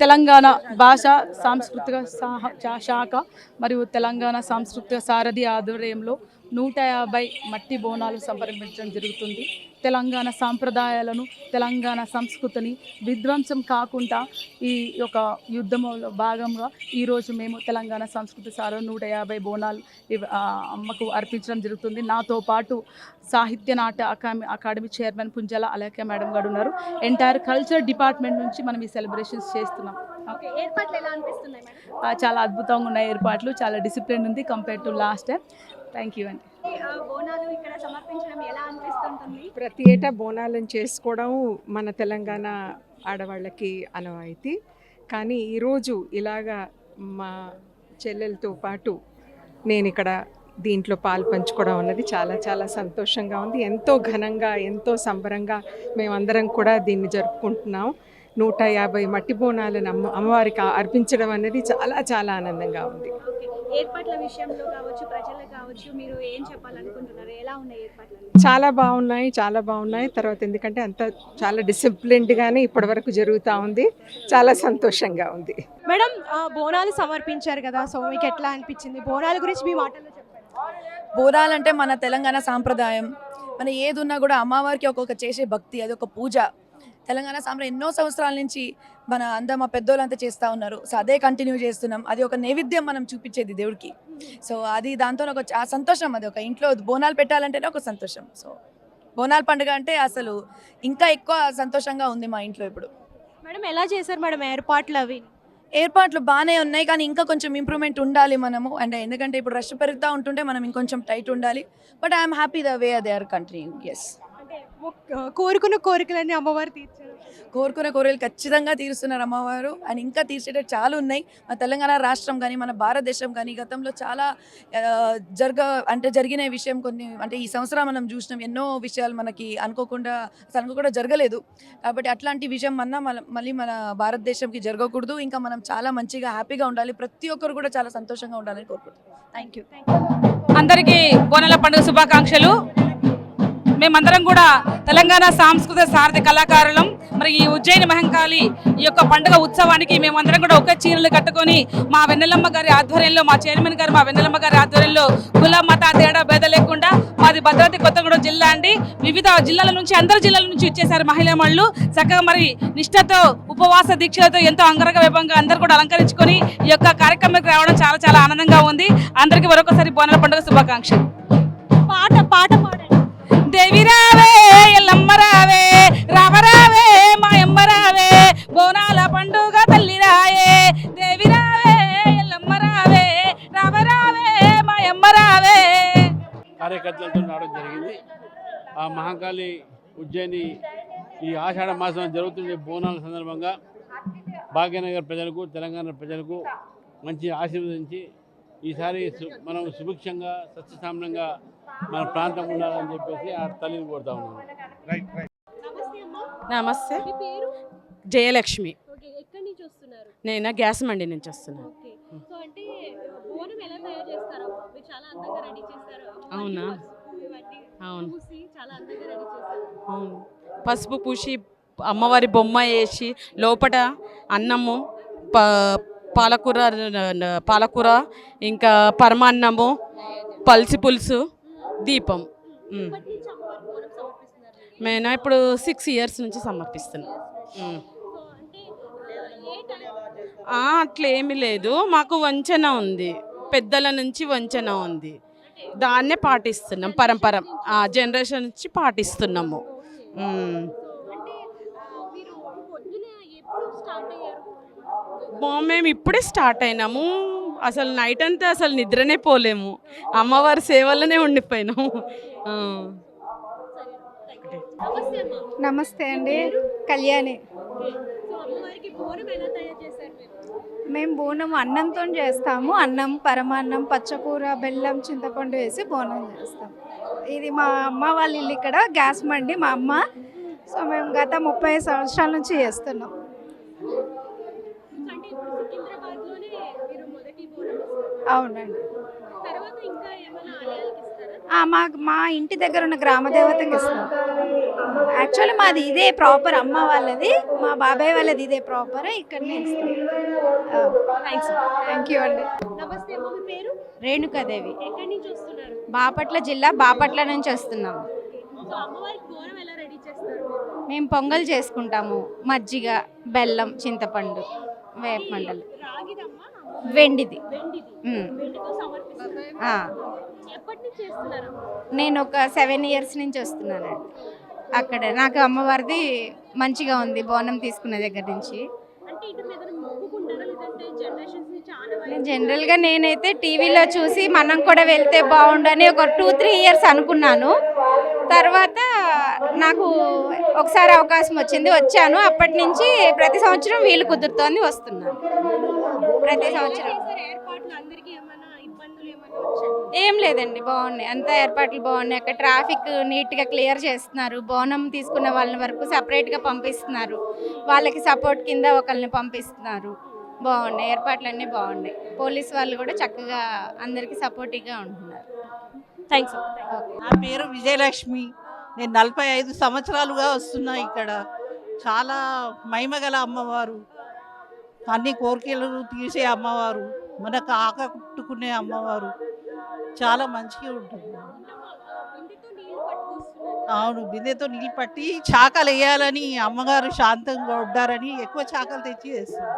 తెలంగాణ భాష సాంస్కృతిక సాహ- శా- శాఖ మరియు తెలంగాణ సాంస్కృతిక సారథి ఆధ్వర్యంలో నూట యాభై మట్టి బోనాలు సంప్రదించడం జరుగుతుంది. తెలంగాణ సాంప్రదాయాలను తెలంగాణ సంస్కృతిని విధ్వంసం కాకుండా ఈ యొక్క యుద్ధంలో భాగంగా ఈరోజు మేము తెలంగాణ సంస్కృతి సార నూట యాభై బోనాలు అమ్మకు అర్పించడం జరుగుతుంది. నాతో పాటు సాహిత్య నాట్య academy academy chairman Punjala Alekhya madam గారు ఉన్నారు. ఎంటైర్ కల్చర్ డిపార్ట్మెంట్ నుంచి మనం ఈ సెలబ్రేషన్స్ చేస్తున్నాం. చాలా అద్భుతంగా ఉన్నాయి ఏర్పాట్లు. చాలా డిసిప్లిన్ ఉంది compare to last time thank you అండి. బోనాలు ఇక్కడ సమర్పించడం ఎలా అనిపిస్తుంటుంది? ప్రతి ఏటా బోనాలను చేసుకోవడం మన తెలంగాణ ఆడవాళ్ళకి అనవాయితీ కానీ ఈరోజు ఇలాగా మా చెల్లెలతో పాటు నేను ఇక్కడ దీంట్లో పాలు పంచుకోవడం అన్నది చాలా చాలా సంతోషంగా ఉంది. ఎంతో ఘనంగా ఎంతో సంబరంగా మేమందరం కూడా దీన్ని జరుపుకుంటున్నాం. నూట యాభై మట్టి బోనాలను అమ్మ అమ్మవారికి అర్పించడం అనేది చాలా చాలా ఆనందంగా ఉంది. ఏర్పాట్ల విషయంలో కావచ్చు ప్రజలకు కావచ్చు మీరు ఏం చెప్పాలనుకుంటున్నారు? ఎలా ఉన్నాయి ఏర్పాట్లు చాలా బాగున్నాయి చాలా బాగున్నాయి. తర్వాత ఎందుకంటే అంత చాలా డిసిప్లిన్డ్గానే ఇప్పటివరకు జరుగుతూ ఉంది. చాలా సంతోషంగా ఉంది. మేడం ఆ, బోనాలు సమర్పించారు కదా సో మీకు ఎట్లా అనిపించింది? బోనాల గురించి మీ మాటల్లో చెప్పండి. బోనాలంటే మన తెలంగాణ సాంప్రదాయం. మన ఏది ఉన్నా కూడా అమ్మవారికి ఒక్కొక్క చేసే భక్తి అది ఒక పూజ. తెలంగాణ సాంప్రదాయం ఎన్నో సంవత్సరాల నుంచి మన అందరం మా పెద్దోళ్ళంతా చేస్తూ ఉన్నారు. సో అదే కంటిన్యూ చేస్తున్నాం. అది ఒక నైవేద్యం మనం చూపించేది దేవుడికి. సో అది దాంతో ఒక సంతోషం అది ఒక ఇంట్లో బోనాలు పెట్టాలంటేనే ఒక సంతోషం. సో బోనాల పండుగ అంటే అసలు ఇంకా ఎక్కువ సంతోషంగా ఉంది మా ఇంట్లో ఇప్పుడు. మేడం ఎలా చేశారు మేడం ఏర్పాట్లు అవి? ఏర్పాట్లు బాగానే ఉన్నాయి కానీ ఇంకా కొంచెం ఇంప్రూవ్మెంట్ ఉండాలి మనము. అండ్ ఎందుకంటే ఇప్పుడు రష్ పెరుగుతూ ఉంటుంటే మనం ఇంకొంచెం టైట్ ఉండాలి. But I'm happy the way they are continue yes కోరుకున్న కోరికలన్నీ అమ్మవారు తీర్చారు. కోరుకునే కోరికలు ఖచ్చితంగా తీరుస్తున్నారు అమ్మవారు. అండ్ ఇంకా తీర్చేటట్టు చాలా ఉన్నాయి. మన తెలంగాణ రాష్ట్రం కానీ మన భారతదేశం కానీ గతంలో చాలా జరగ అంటే జరిగిన విషయం కొన్ని అంటే ఈ సంవత్సరం మనం చూసినాం ఎన్నో విషయాలు మనకి అనుకోకుండా అసలు అనుకోకుండా జరగలేదు. కాబట్టి అట్లాంటి విషయం అన్న మన మళ్ళీ మన భారతదేశంకి జరగకూడదు. ఇంకా మనం చాలా మంచిగా హ్యాపీగా ఉండాలి. ప్రతి ఒక్కరు కూడా చాలా సంతోషంగా ఉండాలని కోరుకుంటున్నాం. థ్యాంక్ యూ అందరికీ బోనాల పండుగ శుభాకాంక్షలు. మేమందరం కూడా తెలంగాణ సాంస్కృతిక సారథి కళాకారులం. మరి ఈ ఉజ్జయిని మహంకాళి ఈ యొక్క పండుగ ఉత్సవానికి మేమందరం కూడా ఒకే చీరలు కట్టుకొని మా వెన్నెలమ్మ గారి ఆధ్వర్యంలో మా చైర్మన్ గారు మా వెన్నెలమ్మ గారి ఆధ్వర్యంలో కుల మత తేడా భేద లేకుండా మాది భద్రాద్రి కొత్తగూడెం జిల్లా అండి. వివిధ జిల్లాల నుంచి అందరు జిల్లాల నుంచి ఇచ్చేసారు మహిళా మళ్ళు చక్కగా మరి నిష్ఠతో ఉపవాస దీక్షలతో ఎంతో అంగరంగ వైభవంగా అందరూ కూడా అలంకరించుకొని ఈ యొక్క కార్యక్రమానికి రావడం చాలా చాలా ఆనందంగా ఉంది. అందరికీ మరొకసారి బోనాల పండుగ శుభాకాంక్షలు. పాట పాట పాడండి. దేవి ఎల్లమ్మరావే రామరావే మా రామ బోనాల పండుగ తల్లి రాయే దేవి రావే ఎల్లమ్మ రావే కార్యకర్తలతో రావడం జరిగింది. ఆ మహాకాళి ఉజ్జయిని ఈ ఆషాఢ మాసం జరుగుతున్న బోనాల సందర్భంగా భాగ్యనగర్ ప్రజలకు తెలంగాణ ప్రజలకు మంచి ఆశీర్వదించి ఈసారి మనం సుభిక్షంగా సత్యసామ్యంగా మన ప్రాంతం ఉండాలని చెప్పేసి ఆ తల్లిని కోరుతా ఉన్నాను. నమస్తే జయలక్ష్మి. ఓకే ఎక్కడి నుంచి వస్తున్నారు? నేను గ్యాస్ మండి నుంచి వస్తున్నాను ఓకే. సో అంటే బోనం ఎలా తయారు చేస్తారో మీరు చాలా అందంగా రెడీ చేస్తారు. అవునా? అవును. పూసి చాలా అందంగా రెడీ చేస్తారు. అవును. పసుపు పూసి అమ్మవారి బొమ్మ వేసి లోపట అన్నము ప పాలకూర పాలకూర ఇంకా పరమాన్నము పల్సి పులుసు దీపం. నేను ఇప్పుడు సిక్స్ ఇయర్స్ నుంచి సమర్పిస్తున్నాను ఉమ్. సో అంటే ఆ, ఏ టైం ఆ, అట్లేమీ లేదు. మాకు వంచన ఉంది. పెద్దల నుంచి వంచన ఉంది. దాన్నే పాటిస్తున్నాం. పరంపర. జనరేషన్ నుంచి పాటిస్తున్నాము. మేము. ఇప్పుడే స్టార్ట్ అయినాము. అసలు నైట్ అంతా అసలు నిద్రనే పోలేము. అమ్మవారి సేవలోనే ఉండిపోయినాము. ఆ. నమస్తే అండి. కళ్యాణి. ఓకే సో అమ్మవారికి బోనం ఎలా తయారు చేశారు మీరు మేము బోనం అన్నంతో చేస్తాము. అన్నం పరమాన్నం పచ్చకూర బెల్లం చింతపండు వేసి బోనం చేస్తాం. ఇది మా అమ్మ వాళ్ళ ఇల్లు ఇక్కడ గ్యాస్ మండి మా అమ్మ. సో మేము గత ముప్పై సంవత్సరాల నుంచి చేస్తున్నాం. అవునండి. ఆ, మా ఇంటి దగ్గర ఉన్న గ్రామ దేవతకి ఇస్తాం. యాక్చువల్లీ మాది ఇదే ప్రాపర్ అమ్మ వాళ్ళది మా బాబాయ్ వాళ్ళది ఇదే ప్రాపర్ ఇక్కడనే ఇస్తాం. థ్యాంక్స్ థ్యాంక్ యూ అండి. నమస్తే అమ్మ మీ పేరు? రేణుకాదేవి ఎక్కడి నుంచి వస్తున్నారు? బాపట్ల జిల్లా బాపట్ల నుంచి వస్తున్నాము? మేము పొంగల్ చేసుకుంటాము మజ్జిగ బెల్లం చింతపండు. వేపమండలు. రాగిదమ్మా? వెండిది. నేను ఒక సెవెన్ ఇయర్స్ నుంచి వస్తున్నానండి అక్కడ నాకు అమ్మవారిది మంచిగా ఉంది బోనం తీసుకునే దగ్గర నుంచి. జనరల్గా నేనైతే టీవీలో చూసి మనం కూడా వెళ్తే బాగుండని ఒక టూ త్రీ ఇయర్స్ అనుకున్నాను. తర్వాత నాకు ఒకసారి అవకాశం వచ్చింది. వచ్చాను. అప్పటి నుంచి ప్రతి సంవత్సరం వీలు కుదురుతోంది వస్తున్నాను ప్రతి సంవత్సరం. ఏం లేదండి. బాగున్నాయి. అంతా ఏర్పాట్లు బాగున్నాయి. అక్కడ ట్రాఫిక్ నీట్గా క్లియర్ చేస్తున్నారు. బోనం తీసుకున్న వాళ్ళని వరకు సపరేట్గా పంపిస్తున్నారు. వాళ్ళకి సపోర్ట్ కింద ఒకరిని పంపిస్తున్నారు. బాగున్నాయి. ఏర్పాట్లు అన్నీ బాగున్నాయి. పోలీస్ వాళ్ళు కూడా చక్కగా అందరికీ సపోర్టివ్గా ఉంటున్నారు. థ్యాంక్స్ నా పేరు విజయలక్ష్మి. నేను నలభై ఐదు సంవత్సరాలుగా వస్తున్నా ఇక్కడ. చాలా మహిమగల అమ్మవారు. అన్ని కోరికలు తీసే అమ్మవారు. మనకు ఆకట్టుకునే అమ్మవారు. చాలా మంచిగా ఉంటుంది. అవును బిందెతో నీళ్ళు పట్టి చాకలు వేయాలని అమ్మగారు శాంతంగా ఉండారని ఎక్కువ చాకలు తెచ్చి వేస్తారు